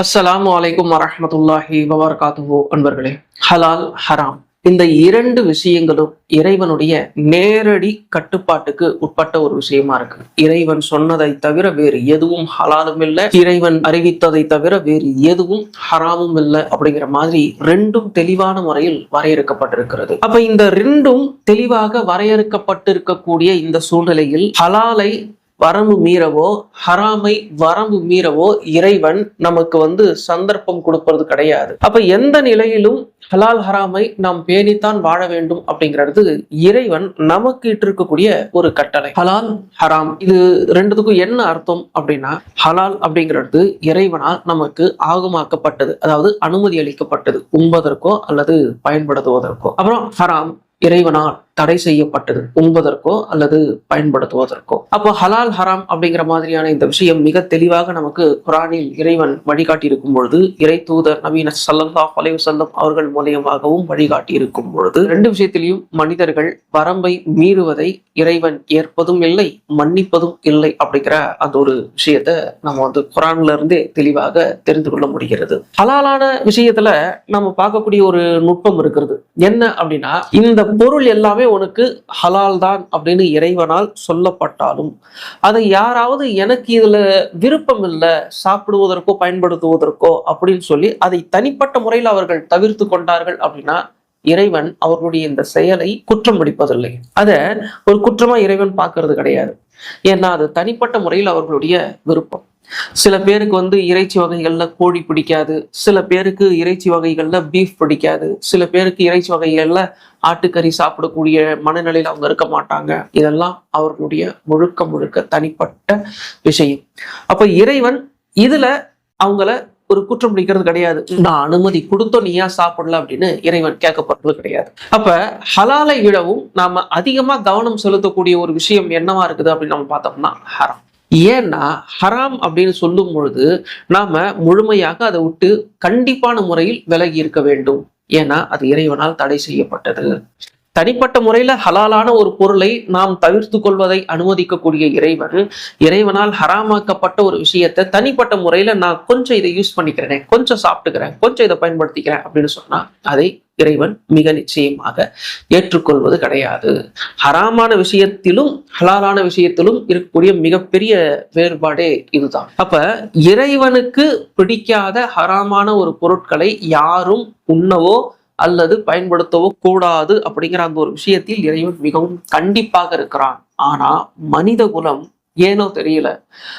அஸ்ஸலாம் அலைக்கும் வரமத்துல்லாஹி வபரகாத்துஹு. அன்பர்களே ஹலால் ஹராம். இந்த இரண்டு விஷயங்களும் இறைவனுடைய நேரடி கட்டுப்பாட்டுக்கு உட்பட்ட ஒரு விஷயமா இருக்கு. இறைவன் சொன்னதை தவிர வேறு எதுவும் ஹலாலும் இல்லை. இறைவன் அறிவித்ததை தவிர வேறு எதுவும் ஹராமும் இல்லை அப்படிங்கிற மாதிரி ரெண்டும் தெளிவான முறையில் வரையறுக்கப்பட்டிருக்கிறது. அப்ப இந்த ரெண்டும் தெளிவாக வரையறுக்கப்பட்டிருக்கக்கூடிய இந்த சூழ்நிலையில் ஹலாலை வரம்பு மீறவோ ஹராமை வரம்பு மீறவோ இறைவன் நமக்கு வந்து சந்தர்ப்பம் கொடுப்பது கிடையாது. அப்ப எந்த நிலையிலும் ஹலால் ஹராமை நாம் பேணித்தான் வாழ வேண்டும் அப்படிங்கிறது இறைவன் நமக்கு இட்டிருக்கக்கூடிய ஒரு கட்டளை. ஹலால் ஹராம். இது ரெண்டுத்துக்கும் என்ன அர்த்தம் அப்படின்னா ஹலால் அப்படிங்கிறது இறைவனால் நமக்கு ஆகமாக்கப்பட்டது அதாவது அனுமதி அளிக்கப்பட்டது உண்பதற்கோ அல்லது பயன்படுத்துவதற்கோ. அப்புறம் ஹராம். இறைவனால் தடை செய்யப்பட்டது உண்பதற்கோ அல்லது பயன்படுத்துவதற்கோ. அப்போ ஹலால் ஹராம் அப்படிங்கிற மாதிரியான இந்த விஷயம் மிக தெளிவாக நமக்கு குரானில் இறைவன் வழிகாட்டி இருக்கும் பொழுது இறை தூதர் நவீன சல்லல்லா அலைவு செல்லம் அவர்கள் மூலியமாகவும் வழிகாட்டி இருக்கும் பொழுது ரெண்டு விஷயத்திலையும் மனிதர்கள் வரம்பை மீறுவதை இறைவன் ஏற்பதும் இல்லை மன்னிப்பதும் இல்லை அப்படிங்கிற அந்த ஒரு விஷயத்த நம்ம வந்து குரான்ல இருந்தே தெளிவாக தெரிந்து கொள்ள முடிகிறது. ஹலாலான விஷயத்துல நம்ம பார்க்கக்கூடிய ஒரு நுட்பம் இருக்கிறது. என்ன அப்படின்னா இந்த பொருள் எல்லாமே உனக்கு ஹலால் தான் அப்படின்னு இறைவனால் சொல்லப்பட்டாலும் அதை யாராவது எனக்கு இதில் விருப்பம் இல்லை சாப்பிடுவதற்கோ பயன்படுத்துவதற்கோ அப்படின்னு சொல்லி அதை தனிப்பட்ட முறையில் அவர்கள் தவிர்த்து கொண்டார்கள் அப்படின்னா இறைவன் அவர்களுடைய இந்த செயலை குற்றம் பிடிப்பதில்லை. அதை ஒரு குற்றமா இறைவன் பார்க்கறது கிடையாது. ஏன்னா அது தனிப்பட்ட முறையில் அவர்களுடைய விருப்பம். சில பேருக்கு வந்து இறைச்சி வகைகள்ல கோழி பிடிக்காது. சில பேருக்கு இறைச்சி வகைகள்ல பீஃப் பிடிக்காது. சில பேருக்கு இறைச்சி வகைகள்ல ஆட்டுக்கறி சாப்பிடக்கூடிய மனநிலையில் அவங்க இருக்க மாட்டாங்க. இதெல்லாம் அவர்களுடைய முழுக்க முழுக்க தனிப்பட்ட விஷயம். அப்ப இறைவன் இதுல அவங்கள ஒரு குற்றம் பிடிக்கிறது கிடையாது. நான் அனுமதி கொடுத்தோம் நீ ஏன் சாப்பிடல அப்படின்னு இறைவன் கேட்கப்படுறது கிடையாது. அப்ப ஹலாலை விடவும் நாம அதிகமா கவனம் செலுத்தக்கூடிய ஒரு விஷயம் என்னவா இருக்குது அப்படின்னு நம்ம பார்த்தோம்னா ஹரம். ஏன்னா ஹராம் அப்படின்னு சொல்லும் பொழுது நாம முழுமையாக அதை விட்டு கண்டிப்பான முறையில் விலகி இருக்க வேண்டும். ஏன்னா அது இறைவனால் தடை செய்யப்பட்டது. தனிப்பட்ட முறையில ஹலாலான ஒரு பொருளை நாம் தவிர்த்து கொள்வதை அனுமதிக்கக்கூடிய இறைவன் இறைவனால் ஹராமாக்கப்பட்ட ஒரு விஷயத்தை தனிப்பட்ட முறையில நான் கொஞ்சம் இதை யூஸ் பண்ணிக்கிறேன் கொஞ்சம் சாப்பிட்டுக்கிறேன் கொஞ்சம் இதை பயன்படுத்திக்கிறேன் அப்படின்னு சொன்னா அதை இறைவன் மிக நிச்சயமாக ஏற்றுக்கொள்வது கிடையாது. ஹராமான விஷயத்திலும் ஹலாலான விஷயத்திலும் இருக்கக்கூடிய மிகப்பெரிய வேறுபாடே இதுதான். அப்ப இறைவனுக்கு பிடிக்காத ஹராமான ஒரு பொருட்களை யாரும் உண்ணவோ அல்லது பயன்படுத்தவோ கூடாது அப்படிங்கிற அந்த ஒரு விஷயத்தில் இறைவன் மிகவும் கண்டிப்பாக இருக்கிறான். ஆனா மனித குலம் ஏனோ தெரியல.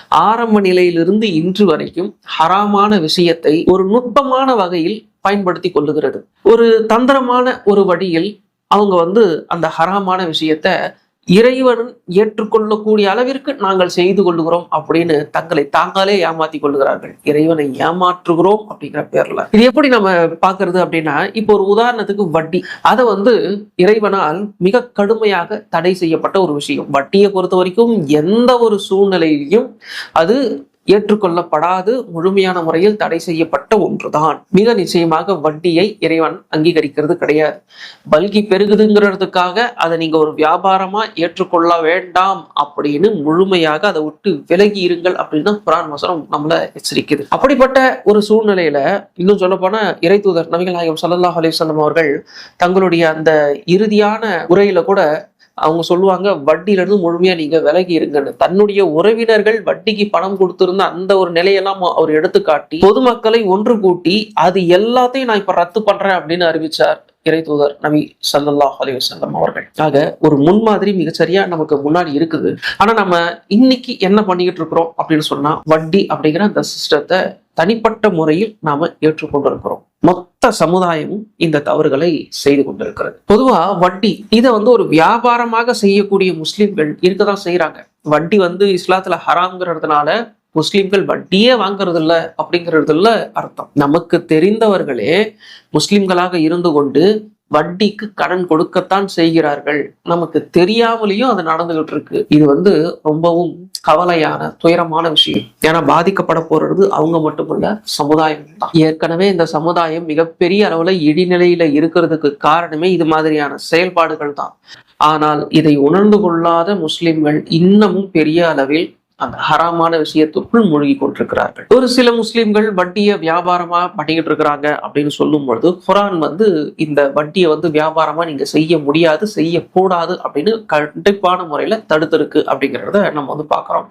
ஆரம்ப நிலையிலிருந்து இன்று வரைக்கும் ஹராமான விஷயத்தை ஒரு நுட்பமான வகையில் பயன்படுத்தி கொள்ளுகிறது. ஒரு தந்திரமான ஒரு வழியில் அவங்க வந்து அந்த ஹராமான விஷயத்த இறைவன் ஏற்றுக்கொள்ளக்கூடிய அளவிற்கு நாங்கள் செய்து கொள்ளுகிறோம் அப்படின்னு தங்களை தாங்களே ஏமாத்தி கொள்ளுகிறார்கள். இறைவனை ஏமாற்றுகிறோம் அப்படிங்கிற பேர்ல. இது எப்படி நம்ம பாக்குறது அப்படின்னா இப்போ ஒரு உதாரணத்துக்கு வட்டி. அதை வந்து இறைவனால் மிக கடுமையாக தடை செய்யப்பட்ட ஒரு விஷயம். வட்டியை பொறுத்த வரைக்கும் எந்த ஒரு சூழ்நிலையிலையும் அது ஏற்றுக்கொள்ளப்படாது. முழுமையான முறையில் தடை செய்யப்பட்ட ஒன்றுதான். மிக நிச்சயமாக வட்டியை இறைவன் அங்கீகரிக்கிறது கிடையாது. பல்கி பெருகுதுங்கிறதுக்காக அதை நீங்க ஒரு வியாபாரமா ஏற்றுக்கொள்ள வேண்டாம் அப்படின்னு முழுமையாக அதை விட்டு விலகி இருங்கள் அப்படின்னு புரான் வசனம் நம்மள எச்சரிக்குது. அப்படிப்பட்ட ஒரு சூழ்நிலையில இன்னும் சொல்ல போனா இறை தூதர் நபிகள் நாயகம் சல்லல்லாஹ் அலிசல்லம் அவர்கள் தங்களுடைய அந்த இறுதியான உரையில கூட அவங்க சொல்லுவாங்க வட்டியிலிருந்து முழுமையாக நீங்கள் விலகி இருங்கன்னு. தன்னுடைய உறவினர்கள் வட்டிக்கு பணம் கொடுத்துருந்த அந்த ஒரு நிலையெல்லாம் அவர் எடுத்துக்காட்டி பொதுமக்களை ஒன்று கூட்டி அது எல்லாத்தையும் நான் இப்போ ரத்து பண்ணுறேன் அப்படின்னு அறிவிச்சார் இறை தூதர் நபி சல்லல்லாஹ் அலி வசல்லம் அவர்கள். ஆக ஒரு முன்மாதிரி மிகச்சரியா நமக்கு முன்னாடி இருக்குது. ஆனா நம்ம இன்னைக்கு என்ன பண்ணிக்கிட்டு இருக்கிறோம் அப்படின்னு சொன்னா வட்டி அப்படிங்கிற அந்த சிஸ்டத்தை தனிப்பட்ட முறையில் நாம ஏற்றுக்கொண்டிருக்கிறோம். மொத்த சமுதாயமும் இந்த தவறுகளை செய்து கொண்டிருக்கிறது. பொதுவா வட்டி இதை வந்து ஒரு வியாபாரமாக செய்யக்கூடிய முஸ்லிம்கள் இருக்கதான் செய்யறாங்க வட்டி வந்து இஸ்லாத்துல ஹராம்ங்கிறதுனால முஸ்லிம்கள் வட்டியே வாங்குறது இல்ல அப்படிங்கிறதுல அர்த்தம். நமக்கு தெரிந்தவர்களே முஸ்லிம்களாக இருந்து கொண்டு வட்டிக்கு கடன் கொடுக்கத்தான் செய்கிறார்கள். நமக்கு தெரியாமலேயும் அது நடந்துகிட்டு இருக்கு இது வந்து ரொம்பவும் கவலையான துயரமான விஷயம். ஏன்னா பாதிக்கப்பட போறது அவங்க மட்டுமல்ல சமுதாயம் தான். ஏற்கனவே இந்த சமுதாயம் மிகப்பெரிய அளவுல இடிநிலையில இருக்கிறதுக்கு காரணமே இது மாதிரியான செயல்பாடுகள் தான். ஆனால் இதை உணர்ந்து கொள்ளாத முஸ்லிம்கள் இன்னமும் பெரிய அளவில் அந்த ஹராமான விஷயத்துக்குள் மூழ்கி கொண்டிருக்கிறார்கள். ஒரு சில முஸ்லிம்கள் வட்டியை வியாபாரமா பண்ணிக்கிட்டு இருக்கிறாங்க அப்படின்னு சொல்லும் பொழுது குரான் வந்து இந்த வட்டியை வந்து வியாபாரமா நீங்க செய்ய முடியாது செய்யக்கூடாது அப்படின்னு கண்டிப்பான முறையில தடுத்திருக்கு அப்படிங்கிறத நம்ம வந்து பாக்குறோம்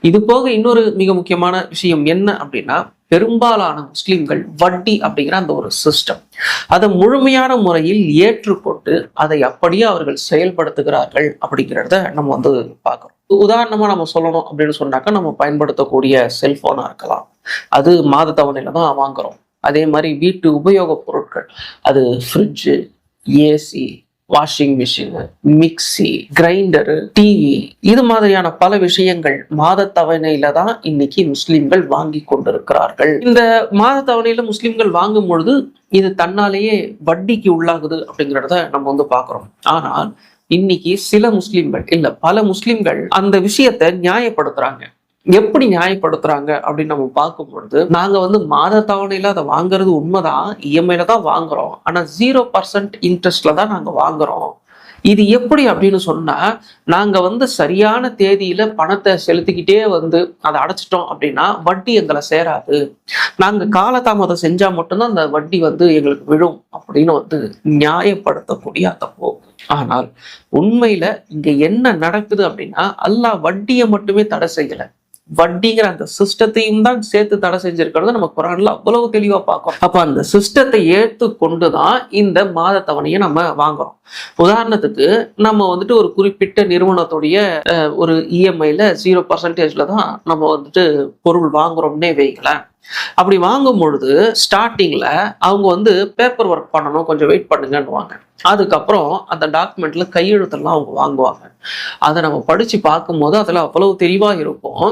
இது போக இன்னொரு மிக முக்கியமான விஷயம் என்ன அப்படின்னா பெரும்பாலான முஸ்லிம்கள் வட்டி அப்படிங்கிற அந்த ஒரு சிஸ்டம் அதை முழுமையான முறையில் ஏற்றுக்கொண்டு அதை அப்படியே அவர்கள் செயல்படுத்துகிறார்கள் அப்படிங்கிறத நம்ம வந்து பார்க்குறோம். உதாரணமா நம்ம சொல்லணும் அப்படின்னு சொன்னாக்கா நம்ம பயன்படுத்தக்கூடிய செல்ஃபோனாக இருக்கலாம். அது மாத தவணையில் தான் வாங்குறோம். அதே மாதிரி வீட்டு உபயோகப் பொருட்கள் அது fridge AC washing machine mixie grinder TV இது மாதிரியான பல விஷயங்கள் மாத தவணையில தான் இன்னைக்கு முஸ்லிம்கள் வாங்கி கொண்டிருக்கிறார்கள். இந்த மாத தவணையில முஸ்லிம்கள் வாங்கும் பொழுது இது தன்னாலேயே வட்டிக்கு உள்ளாகுது அப்படிங்கிறத நம்ம வந்து பார்க்குறோம். ஆனால் இன்னைக்கு சில முஸ்லிம்கள் இல்ல பல முஸ்லிம்கள் அந்த விஷயத்தை நியாயப்படுத்துறாங்க. எப்படி நியாயப்படுத்துறாங்க அப்படின்னு நம்ம பார்க்கும் பொழுது நாங்க வந்து மாத தவணையில அதை வாங்குறது உண்மைதான் இஎம்ஐல தான் வாங்குறோம். ஆனா ஜீரோ பர்சன்ட் இன்ட்ரெஸ்ட்ல தான் நாங்க வாங்குறோம். இது எப்படி அப்படின்னு சொன்னால் நாங்கள் வந்து சரியான தேதியில் பணத்தை செலுத்திக்கிட்டே வந்து அதை அடைச்சிட்டோம் அப்படின்னா வட்டி எங்களை சேராது. நாங்கள் காலதாமதம் செஞ்சால் மட்டும்தான் அந்த வட்டி வந்து எங்களுக்கு விழும் அப்படின்னு வந்து நியாயப்படுத்தக்கூடிய அந்த போக்கு. ஆனால் உண்மையில் இங்கே என்ன நடக்குது அப்படின்னா அல்லாஹ் வட்டியை மட்டுமே தடை செய்யலை. வட்டிங்கிற அந்த சிஸ்டத்தையும் தான் சேர்த்து தடை செஞ்சிருக்கிறது நம்ம குரான்ல அவ்வளவு தெளிவா பார்க்கிறோம். அப்ப அந்த சிஸ்டத்தை ஏற்று கொண்டுதான் இந்த மாத தவணையை நம்ம வாங்குறோம். உதாரணத்துக்கு நம்ம வந்துட்டு ஒரு குறிப்பிட்ட நிறுவனத்துடைய அஹ், ஒரு இஎம்ஐல ஜீரோ பர்சன்டேஜ்ல தான் நம்ம வந்துட்டு பொருள் வாங்குறோம்னே வைங்களேன். அப்படி வாங்கும் பொழுது ஸ்டார்டிங்ல அவங்க வந்து பேப்பர் ஒர்க் பண்ணணும் கொஞ்சம் வெயிட் பண்ணுங்கன்னுவாங்க. அதுக்கப்புறம் அந்த டாக்குமெண்ட்ல கையெழுத்தெல்லாம் அவங்க வாங்குவாங்க. அதை நம்ம படிச்சு பார்க்கும்போது அதுல அவ்வளவு தெளிவா இருக்கும்.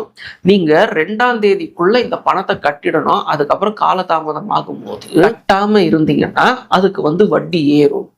நீங்க ரெண்டாம் தேதிக்குள்ள இந்த பணத்தை கட்டிடணும். அதுக்கப்புறம் காலதாமதம் ஆகும்போது கட்டாம இருந்தீங்கன்னா அதுக்கு வந்து வட்டி ஏறும்.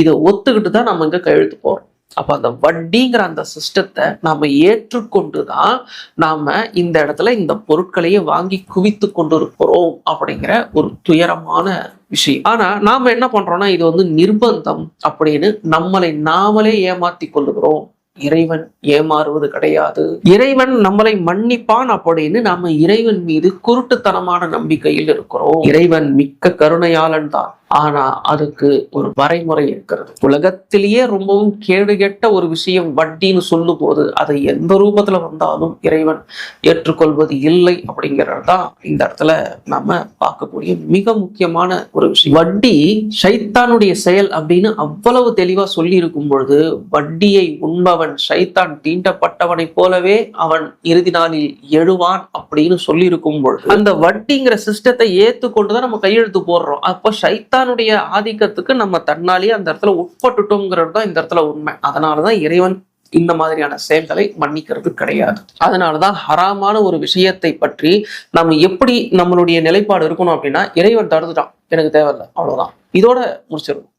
இதை ஒத்துக்கிட்டு தான் நம்ம இங்க கையெழுத்து போறோம். அப்போ அந்த வட்டிங்கிற அந்த சிஸ்டத்தை நாம ஏற்றுக்கொண்டு தான் நாம இந்த இடத்துல இந்த பொருட்களையே வாங்கி குவித்து கொண்டு இருக்கிறோம் அப்படிங்கிற ஒரு துயரமான விஷயம். ஆனா நாம என்ன பண்றோம்னா இது வந்து நிர்பந்தம் அப்படின்னு நம்மளை நாமளே ஏமாத்தி கொள்ளுகிறோம். இறைவன் ஏமாறுவது கிடையாது. இறைவன் நம்மளை மன்னிப்பான் அப்படின்னு நாம இறைவன் மீது குருட்டுத்தனமான நம்பிக்கையில் இருக்கிறோம். இறைவன் மிக்க கருணையாளன் தான். ஆனா அதுக்கு ஒரு வரைமுறை இருக்கிறது. உலகத்திலேயே ரொம்பவும் கேடுகெட்ட ஒரு விஷயம் வட்டின்னு சொல்லும் போது அதை எந்த ரூபத்துல வந்தாலும் இறைவன் ஏற்றுக்கொள்வது இல்லை அப்படிங்கிறது தான் இந்த இடத்துல நம்ம பார்க்கக்கூடிய மிக முக்கியமான ஒரு விஷயம். வட்டி சைத்தானுடைய செயல் அப்படின்னு அவ்வளவு தெளிவா சொல்லி இருக்கும் பொழுது வட்டியை உண்பவன் சைத்தான் தீண்டப்பட்டவனைப் போலவே அவன் இறுதி நாளில் எழுவான் அப்படின்னு சொல்லி இருக்கும் பொழுது அந்த வட்டிங்கிற சிஸ்டத்தை ஏத்துக்கொண்டுதான் நம்ம கையெழுத்து போடுறோம். அப்ப சைத்தானுடைய ஆதிக்கத்துக்கு நம்ம தன்னாலேயே அந்த இடத்துல உட்பட்டுட்டோங்கிறது தான் இந்த இடத்துல உண்மை. அதனாலதான் இறைவன் இந்த மாதிரியான செயல்களை மன்னிக்கிறது கிடையாது. அதனாலதான் ஹராமான ஒரு விஷயத்தை பற்றி நம்ம எப்படி நம்மளுடைய நிலைப்பாடு இருக்கணும் அப்படின்னா இறைவன் தடுத்துட்டான். எனக்கு தேவையில்லை. அவ்வளவுதான். இதோட முடிச்சிடணும்.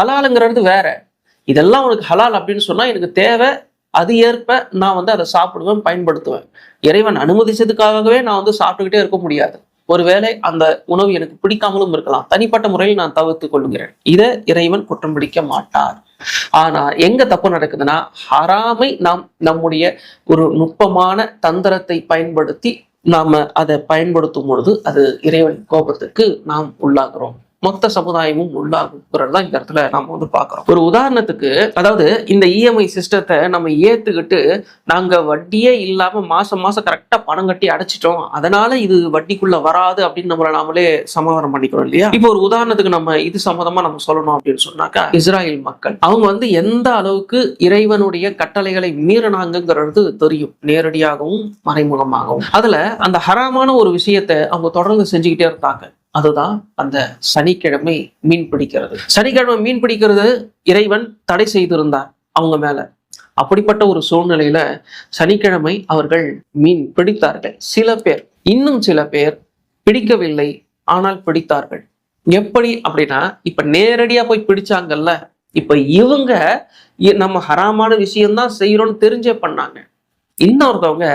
ஹலாலுங்கிறது வேற. இதெல்லாம் உனக்கு ஹலால் அப்படின்னு சொன்னா எனக்கு தேவை அது ஏற்ப நான் வந்து அதை சாப்பிடுவேன் பயன்படுத்துவேன். இறைவன் அனுமதிச்சதுக்காகவே நான் வந்து சாப்பிட்டுக்கிட்டே இருக்க முடியாது. ஒருவேளை அந்த உணவு எனக்கு பிடிக்காமலும் இருக்கலாம். தனிப்பட்ட முறையில் நான் தவிர்த்து கொள்கிறேன் இதை இறைவன் குற்றம் பிடிக்க மாட்டார். ஆனா எங்க தப்பு நடக்குதுன்னா ஹராமை நாம் நம்முடைய ஒரு நுட்பமான தந்திரத்தை பயன்படுத்தி நாம அதை பயன்படுத்தும் பொழுது அது இறைவன் கோபத்துக்கு நாம் உள்ளாகிறோம். மொத்த சமுதாயமும் உள்ளாகுங்கிறது தான் இந்த இடத்துல நாம வந்து பார்க்குறோம். ஒரு உதாரணத்துக்கு அதாவது இந்த இஎம்ஐ சிஸ்டத்தை நம்ம ஏத்துக்கிட்டு நாங்க வட்டியே இல்லாம மாசம் மாசம் கரெக்டாக பணம் கட்டி அடைச்சிட்டோம். அதனால இது வட்டிக்குள்ளே வராது அப்படின்னு நம்மளை நாமளே சமாதானம் பண்ணிக்கிறோம் இல்லையா? இப்போ ஒரு உதாரணத்துக்கு நம்ம இது சம்மந்தமா நம்ம சொல்லணும் அப்படின்னு சொன்னாக்கா இஸ்ராயல் மக்கள். அவங்க வந்து எந்த அளவுக்கு இறைவனுடைய கட்டளைகளை மீறினாங்கிறது தெரியும். நேரடியாகவும் மறைமுகமாகவும். அதில் அந்த ஹராமான ஒரு விஷயத்தை அவங்க தொடர்ந்து செஞ்சுக்கிட்டே இருந்தாங்க அதுதான் அந்த சனிக்கிழமை மீன் பிடிக்கிறது. சனிக்கிழமை மீன் பிடிக்கிறது இறைவன் தடை செய்திருந்தார் அவங்க மேல. அப்படிப்பட்ட ஒரு சூழ்நிலையில சனிக்கிழமை அவர்கள் மீன் பிடித்தார்கள். சில பேர் இன்னும் சில பேர் பிடிக்கவில்லை ஆனால் பிடித்தார்கள். எப்படி அப்படின்னா இப்ப நேரடியா போய் பிடிச்சாங்கல்ல இப்ப இவங்க இ- நம்ம ஹராமான விஷயம்தான் செய்யறோம்னு தெரிஞ்சே பண்ணாங்க. இன்னொருத்தவங்க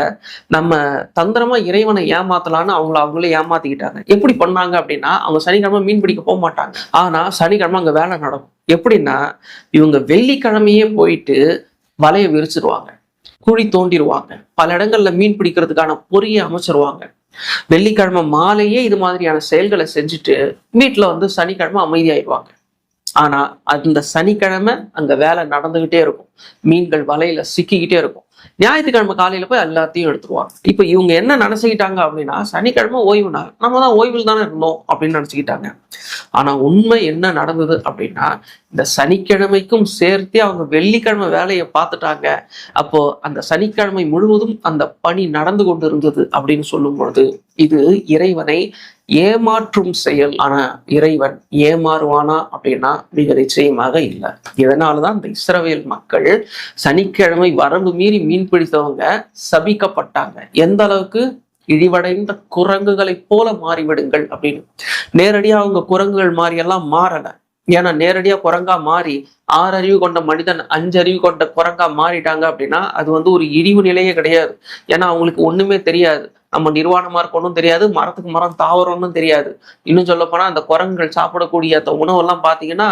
நம்ம தந்திரமா இறைவனை ஏமாத்தலான்னு அவங்கள அவங்களே ஏமாத்திக்கிட்டாங்க. எப்படி பண்ணாங்க அப்படின்னா அவங்க சனிக்கிழமை மீன் பிடிக்க போக மாட்டாங்க. ஆனா சனிக்கிழமை அங்க வேலை நடக்கும். எப்படின்னா இவங்க வெள்ளிக்கிழமையே போயிட்டு வலையை விரிச்சிருவாங்க. குழி தோண்டிடுவாங்க பல இடங்கள்ல மீன் பிடிக்கிறதுக்கான பொறியை அமைச்சிருவாங்க. வெள்ளிக்கிழமை மாலையே இது மாதிரியான செயல்களை செஞ்சுட்டு வீட்டுல வந்து சனிக்கிழமை அமைதியாயிடுவாங்க ஆனா அந்த சனிக்கிழமை அங்க வேலை நடந்துகிட்டே இருக்கும். மீன்கள் வலையில சிக்கிக்கிட்டே இருக்கும். ஞாயிற்றுக்கிழமை காலையில போய் எல்லாத்தையும் எடுத்துருவாங்க. இப்போ இவங்க என்ன நினைச்சுக்கிட்டாங்க அப்படின்னா சனிக்கிழமை ஓய்வு நாள். நம்ம தான் ஓய்வில் தானே இருந்தோம் அப்படின்னு நினைச்சுக்கிட்டாங்க. ஆனா உண்மை என்ன நடந்தது அப்படின்னா இந்த சனிக்கிழமைக்கும் சேர்த்து அவங்க வெள்ளிக்கிழமை வேலையை பார்த்துட்டாங்க. அப்போ அந்த சனிக்கிழமை முழுவதும் அந்த பணி நடந்து கொண்டு இருந்தது அப்படின்னு சொல்லும் பொழுது இது இறைவனை ஏமாற்றும் செயல். ஆனா இறைவன் ஏமாறுவானா அப்படின்னா மிக நிச்சயமாக இல்லை. இதனாலதான் இந்த இஸ்ரவேல் மக்கள் சனிக்கிழமை வரம்பு மீறி மீன் பிடித்தவங்க சபிக்கப்பட்டாங்க. எந்த அளவுக்கு? இழிவடைந்த குரங்குகளைப் போல மாறிவிடுங்கள் அப்படின்னு. நேரடியா அவங்க குரங்குகள் மாறியெல்லாம் மாறல. ஏன்னா நேரடியா குரங்கா மாறி ஆறு அறிவு கொண்ட மனிதன் அஞ்சு அறிவு கொண்ட குரங்கா மாறிட்டாங்க அப்படின்னா அது வந்து ஒரு இழிவு நிலையே கிடையாது. ஏன்னா அவங்களுக்கு ஒண்ணுமே தெரியாது. நம்ம நிர்வாணமா இருக்கணும் தெரியாது மரத்துக்கு மரம் தாவரம்னு தெரியாது. இன்னும் சொல்ல போனா அந்த குரங்குகள் சாப்பிடக்கூடிய அந்த உணவெல்லாம் பாத்தீங்கன்னா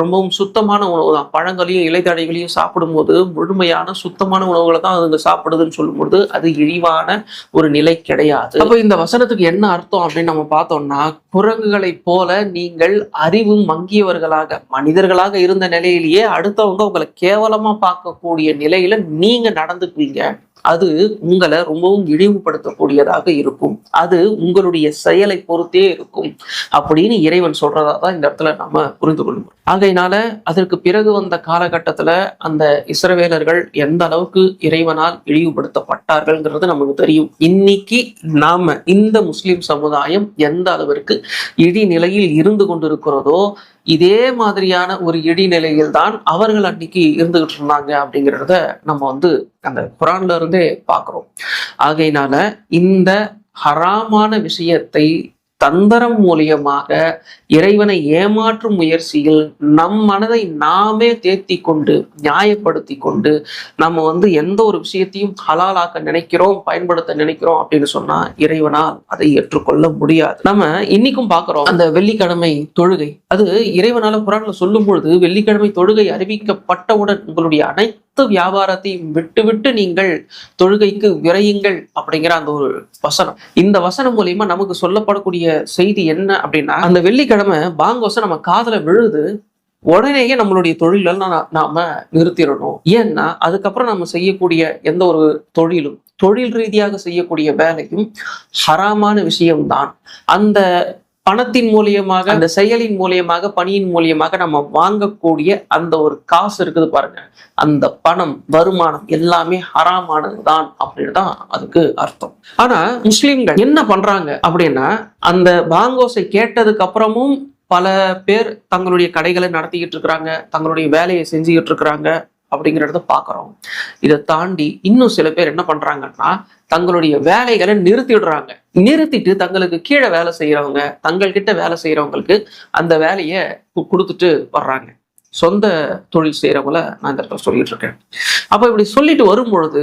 ரொம்பவும் சுத்தமான உணவு தான். பழங்களையும் இலைத்தடைகளையும் சாப்பிடும்போது முழுமையான சுத்தமான உணவுகளை தான் அதுங்க சாப்பிடுதுன்னு சொல்லும்போது அது இழிவான ஒரு நிலை கிடையாது. அப்போ இந்த வசனத்துக்கு என்ன அர்த்தம் அப்படின்னு நம்ம பார்த்தோம்னா குரங்குகளைப் போல நீங்கள் அறிவும் மங்கியவர்களாக மனிதர்களாக இருந்த நிலையில் நிலையிலேயே அடுத்தவங்க உங்களை கேவலமா பார்க்கக்கூடிய நிலையில நீங்க நடந்துக்குவீங்க. அது உங்களை ரொம்பவும் இழிவுபடுத்தக்கூடியதாக இருக்கும். அது உங்களுடைய செயலை பொறுத்தே இருக்கும் அப்படின்னு இறைவன் சொல்றதா தான் இந்த இடத்துல நம்ம புரிந்து கொள்ளும். ஆகையினால அதற்கு பிறகு வந்த காலகட்டத்துல அந்த இஸ்ரவேலர்கள் எந்த அளவுக்கு இறைவனால் இழிவுபடுத்தப்பட்டார்கள்ங்கிறது நமக்கு தெரியும். இன்னைக்கு நாம இந்த முஸ்லிம் சமுதாயம் எந்த அளவிற்கு இடிநிலையில் இருந்து கொண்டிருக்கிறதோ இதே மாதிரியான ஒரு இடிநிலையில் தான் அவர்கள் அன்னைக்கு இருந்துகிட்டு இருந்தாங்க அப்படிங்கிறத நம்ம வந்து அந்த குரான்ல இருந்தே பார்க்குறோம். ஆகையினால இந்த ஹராமான விஷயத்தை தந்திரம் மூலியமாக இறைவனை ஏமாற்றும் முயற்சியில் நம் மனதை நாமே தேத்தி கொண்டு நியாயப்படுத்தி கொண்டு நம்ம வந்து எந்த ஒரு விஷயத்தையும் ஹலாலாக்க நினைக்கிறோம் பயன்படுத்த நினைக்கிறோம் அப்படின்னு சொன்னா இறைவனால் அதை ஏற்றுக்கொள்ள முடியாது. நம்ம இன்னைக்கும் பார்க்கிறோம் அந்த வெள்ளிக்கிழமை தொழுகை. அது இறைவனால குரான்ல சொல்லும் பொழுது வெள்ளிக்கிழமை தொழுகை அறிவிக்கப்பட்டவுடன் உங்களுடைய அனைத்து வியாபாரத்தையும் விட்டு விட்டு நீங்கள் தொழுகைக்கு விரையுங்கள் அப்படிங்கிற அந்த ஒரு வசனம். இந்த வசனம் மூலியமா நமக்கு சொல்லப்படக்கூடிய செய்தி என்ன அப்படின்னா அந்த வெள்ளிக்கிழமை பாங்கோசம் நம்ம காதுல விழுது உடனேயே நம்மளுடைய தொழில நாம நிறுத்திடணும். ஏன்னா அதுக்கப்புறம் நம்ம செய்யக்கூடிய எந்த ஒரு தொழிலும் தொழில் ரீதியாக செய்யக்கூடிய வேலையும் ஹராமான விஷயம்தான். அந்த பணத்தின் மூலியமாக அந்த செயலின் மூலியமாக பணியின் மூலியமாக நம்ம வாங்கக்கூடிய அந்த ஒரு காசு இருக்குது பாருங்க. அந்த பணம் வருமானம் எல்லாமே ஹராமானது தான் அப்படின்னு தான் அதுக்கு அர்த்தம். ஆனா முஸ்லிம்கள் என்ன பண்றாங்க அப்படின்னா அந்த பாங்கோஸை கேட்டதுக்கு அப்புறமும் பல பேர் தங்களுடைய கடைகளை நடத்திக்கிட்டு இருக்கிறாங்க தங்களுடைய வேலையை செஞ்சுக்கிட்டு இருக்கிறாங்க அப்படிங்கிறத பார்க்குறோம். இதை தாண்டி இன்னும் சில பேர் என்ன பண்றாங்கன்னா தங்களுடைய வேலைகளை நிறுத்திடுறாங்க. நிறுத்திட்டு தங்களுக்கு கீழே வேலை செய்யறவங்க தங்கள்கிட்ட வேலை செய்யறவங்களுக்கு அந்த வேலையை கொடுத்துட்டு வர்றாங்க. சொந்த தொழில் செய்யறவங்கள நான் இந்த இடத்துல சொல்லிட்டு இருக்கேன். அப்ப இப்படி சொல்லிட்டு வரும்பொழுது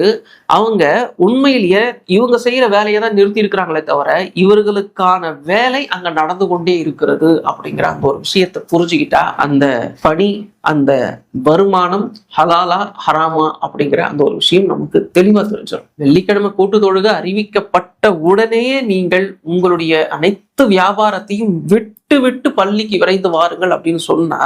அவங்க உண்மையிலேயே இவங்க செய்யற வேலையை தான் நிறுத்தி இருக்கிறாங்களே தவிர இவர்களுக்கான வேலை அங்க நடந்து கொண்டே இருக்கிறது அப்படிங்கிற அந்த ஒரு விஷயத்தை புரிஞ்சுக்கிட்டா அந்த பணி அந்த வருமானம் ஹலாலா ஹராமா அப்படிங்கிற அந்த ஒரு விஷயம் நமக்கு தெளிவா தெரிஞ்சிடும் வெள்ளிக்கிழமை கூட்டு தொழுக அறிவிக்கப்பட்ட உடனேயே நீங்கள் உங்களுடைய அனைத்து வியாபாரத்தையும் விட்டு விட்டு பள்ளிக்கு விரைந்து வாருங்கள் அப்படின்னு சொன்னா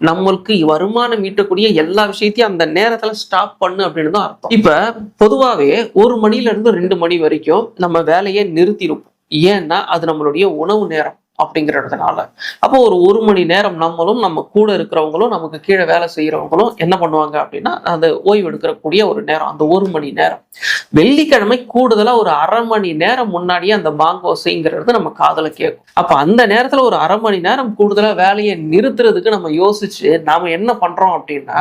நம்மளுக்கு வருமானம் ஈட்டக்கூடிய எல்லா விஷயத்தையும் அந்த நேரத்துல ஸ்டாப் பண்ணு அப்படின்னு தான் அர்த்தம். இப்ப பொதுவாகவே ஒரு மணில இருந்து ரெண்டு மணி வரைக்கும் நம்ம வேலையை நிறுத்திருப்போம். ஏன்னா அது நம்மளுடைய உணவு நேரம். அப்படிங்கிறதுனால. அப்போ ஒரு ஒரு மணி நேரம் நம்மளும் நம்ம கூட இருக்கிறவங்களும் நமக்கு கீழே வேலை செய்யறவங்களும் என்ன பண்ணுவாங்க அப்படின்னா அந்த ஓய்வு எடுக்கக்கூடிய ஒரு நேரம் அந்த ஒரு மணி நேரம். வெள்ளிக்கிழமை கூடுதலா ஒரு அரை மணி நேரம் முன்னாடியே அந்த பாங்கோசைங்கிறது நம்ம காதல கேட்கும். அப்ப அந்த நேரத்துல ஒரு அரை மணி நேரம் கூடுதலா வேலையை நிறுத்துறதுக்கு நம்ம யோசிச்சு நாம என்ன பண்றோம் அப்படின்னா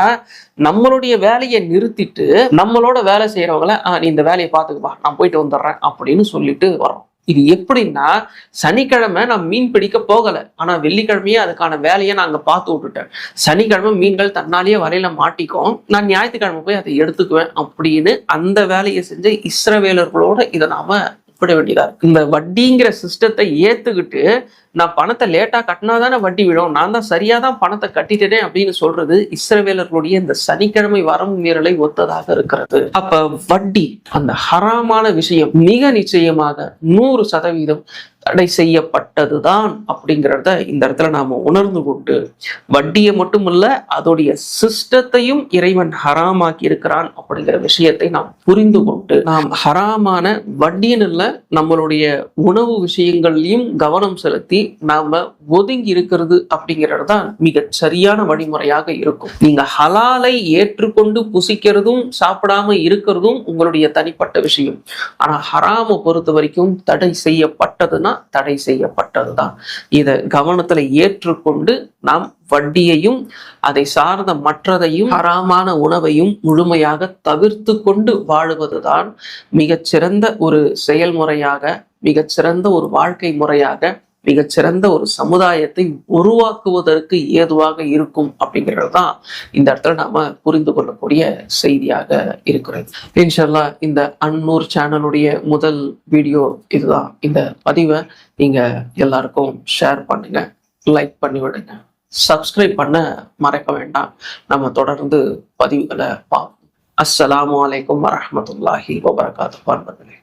நம்மளுடைய வேலையை நிறுத்திட்டு நம்மளோட வேலை செய்கிறவங்கள நீ இந்த வேலையை பார்த்துக்குப்பா நான் போயிட்டு வந்துடுறேன் அப்படின்னு சொல்லிட்டு வரோம் இது எப்படின்னா சனிக்கிழமை நான் மீன் பிடிக்க போகலை. ஆனா வெள்ளிக்கிழமையே அதுக்கான வேலையை நான் அங்க பார்த்து விட்டுட்டேன். சனிக்கிழமை மீன்கள் தன்னாலேயே வரையில மாட்டிக்கும். நான் ஞாயிற்றுக்கிழமை போய் அதை எடுத்துக்குவேன் அப்படின்னு அந்த வேலையை செஞ்ச இஸ்ரவேலர்களோட இதை நாம ஒப்பிட வேண்டியதா இருக்கு. இந்த வட்டிங்கிற சிஸ்டத்தை ஏத்துக்கிட்டு நான் பணத்தை லேட்டா கட்டினா தானே வட்டி விழும். நான் தான் சரியா தான் பணத்தை கட்டிட்டேன் அப்படின்னு சொல்றது இஸ்ரவேலர்களுடைய இந்த சனிக்கிழமை வரம் மீறலை ஒத்ததாக இருக்கிறது. அப்ப வட்டி அந்த ஹராமான விஷயம் மிக நிச்சயமாக நூறு சதவீதம் தடை செய்யப்பட்டதுதான் அப்படிங்கிறத இந்த இடத்துல நாம உணர்ந்து கொண்டு வட்டியை மட்டுமல்ல அதோடைய சிஸ்டத்தையும் இறைவன் ஹராமாக்கி இருக்கிறான் அப்படிங்கிற விஷயத்தை நாம் புரிந்து கொண்டு நாம் ஹராமான வட்டின்னு இல்லை நம்மளுடைய உணவு விஷயங்கள்லையும் கவனம் செலுத்தி நாம ஒதுங்கி இருக்கிறது அப்படிங்கிறது தான் மிக சரியான வழிமுறையாக இருக்கும். நீங்க ஹலாலை ஏற்றுக்கொண்டு புசிக்கிறதும் சாப்பிடாம இருக்கிறதும் உங்களுடைய தனிப்பட்ட விஷயம். ஆனா ஹராமை பொறுத்த வரைக்கும் தடை செய்யப்பட்டதுன்னா தடை செய்யப்பட்டதுதான். இதை கவனத்தில் ஏற்றுக்கொண்டு நாம் வட்டியையும் அதை சார்ந்த மற்றதையும் அறாமான உணவையும் முழுமையாக தவிர்த்து கொண்டு வாழுவதுதான் மிகச்சிறந்த ஒரு செயல்முறையாக மிகச்சிறந்த ஒரு வாழ்க்கை முறையாக மிகச்சிறந்த ஒரு சமுதாயத்தை உருவாக்குவதற்கு ஏதுவாக இருக்கும் அப்படிங்கிறது தான் இந்த இடத்துல நாம புரிந்து கொள்ளக்கூடிய செய்தியாக இருக்கிறது. இன்ஷல்லா இந்த அன்னூர் சேனலுடைய முதல் வீடியோ இதுதான். இந்த பதிவை நீங்க எல்லாருக்கும் ஷேர் பண்ணுங்க லைக் பண்ணி விடுங்க. சப்ஸ்கிரைப் பண்ண மறக்க வேண்டாம். நம்ம தொடர்ந்து பதிவுகளை பார்ப்போம். அஸ்ஸலாமு அலைக்கும் வரமத்துல்லாஹி வபரகாத்து அன்பர்களே